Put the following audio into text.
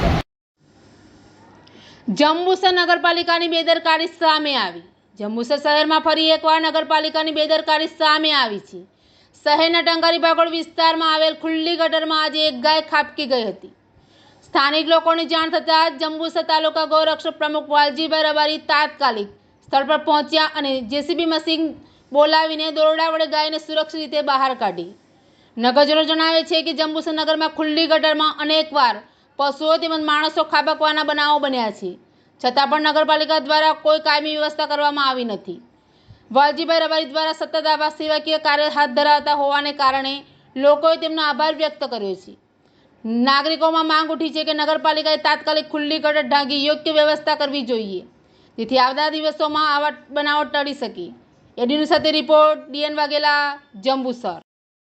છું જંબુસર નગરપાલિકાની બેદરકારી સામે આવી. જંબુસર શહેરમાં ફરી એકવાર નગરપાલિકાની બેદરકારી સામે આવી છે. શહેરના ટંકારી બાગોળ વિસ્તારમાં આવેલ ખુલ્લી ગટરમાં આજે એક ગાય ખાપકી ગઈ હતી. સ્થાનિક લોકોની જાણ થતાં જંબુસર તાલુકા ગૌરક્ષક પ્રમુખ વાલજીભાઈ રબારી તાત્કાલિક સ્થળ પર પહોંચ્યા અને જેસીબી મશીન બોલાવીને દોરડા વડે ગાયને સુરક્ષિત રીતે બહાર કાઢી. નગરજનો જણાવે છે કે જંબુસરનગરમાં ખુલ્લી ગટરમાં અનેકવાર પશુઓ તેમજ માણસો ખાબકવાના બનાવો બન્યા છે. છતાં પણ નગરપાલિકા દ્વારા કોઈ કાયમી વ્યવસ્થા કરવામાં આવી નથી. વાલજીભાઈ રબારી દ્વારા સતત આવા સેવાકીય કાર્ય હાથ ધરાવતા હોવાને કારણે લોકોએ તેમનો આભાર વ્યક્ત કર્યો છે. નાગરિકોમાં માંગ ઉઠી છે કે નગરપાલિકાએ તાત્કાલિક ખુલ્લી ગટર ઢાંકી યોગ્ય વ્યવસ્થા કરવી જોઈએ. જેથી આવતા દિવસોમાં આવા બનાવો ટળી શકે. એડીનું સાથે રિપોર્ટ ડીએન વાઘેલા, જંબુસર.